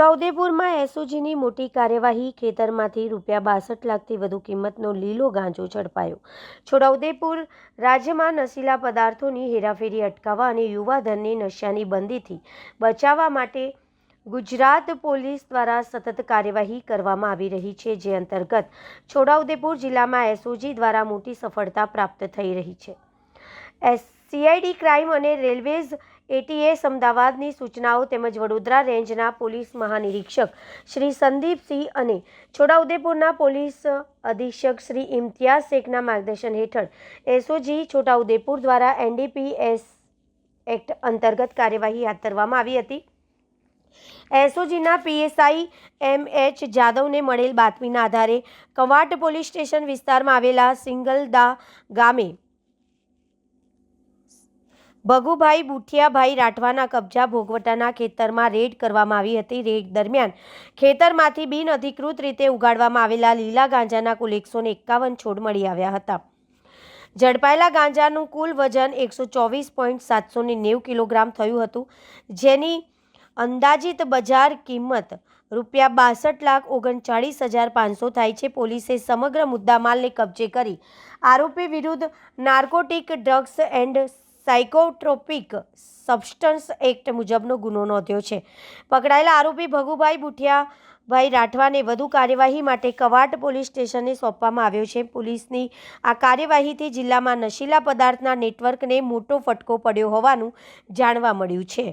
છોટાઉદેપુરમાં એસઓજીની મોટી કાર્યવાહી, ખેતરમાંથી રૂપિયા બાસઠ લાખથી વધુ કિંમતનો લીલો ગાંજો ઝડપાયો. છોટાઉદેપુર રાજ્યમાં નશીલા પદાર્થોની હેરાફેરી અટકાવવા અને યુવાધનને નશાની બંદીથી બચાવવા માટે ગુજરાત પોલીસ દ્વારા સતત કાર્યવાહી કરવામાં આવી રહી છે, જે અંતર્ગત છોટાઉદેપુર જિલ્લામાં એસઓજી દ્વારા મોટી સફળતા પ્રાપ્ત થઈ રહી છે. એસ સીઆઈડી ક્રાઇમ અને રેલવેઝ એટીએસ અમદાવાદની સૂચનાઓ તેમજ વડોદરા રેન્જના પોલીસ મહાનિરીક્ષક શ્રી સંદીપસિંહ અને છોટાઉદેપુરના પોલીસ અધિક્ષક શ્રી ઇમ્તિયાઝ શેખના માર્ગદર્શન હેઠળ એસઓજી છોટાઉદેપુર દ્વારા એનડીપીએસ એક્ટ અંતર્ગત કાર્યવાહી હાથ ધરવામાં આવી હતી. એસઓજીના પીએસઆઈ એમ એચ જાદવને મળેલ બાતમીના આધારે કવાટ પોલીસ સ્ટેશન વિસ્તારમાં આવેલા સિંગલદા ગામે ભગુભાઈ બુઠિયાભાઈ રાઠવાના કબજા ભોગવટાના ખેતરમાં રેડ કરવામાં આવી હતી. રેડ દરમિયાન ખેતરમાંથી બિનઅધિકૃત રીતે ઉગાડવામાં આવેલા લીલા ગાંજાના કુલ એકસો એકાવન છોડ મળી આવ્યા હતા. ઝડપાયેલા ગાંજાનું કુલ વજન એકસો ચોવીસ પોઈન્ટ સાતસો નેવું કિલોગ્રામ થયું હતું. જેની અંદાજિત બજાર કિંમત રૂપિયા બાસઠ લાખ ઓગણચાળીસ હજાર પાંચસો થાય છે. પોલીસે સમગ્ર મુદ્દામાલને કબજે કરી આરોપી વિરુદ્ધ narcotic drugs and psychotropic substance act મુજબનો ગુનો નોંધ્યો છે. પકડાયેલા આરોપી ભગુભાઈ બુઠિયાભાઈ રાઠવાને વધુ કાર્યવાહી માટે કવાટ પોલીસ સ્ટેશને સોંપવામાં આવ્યો છે. પોલીસની આ કાર્યવાહીથી જિલ્લામાં નશીલા પદાર્થના નેટવર્કને મોટો ફટકો પડ્યો હોવાનું જાણવા મળ્યું છે.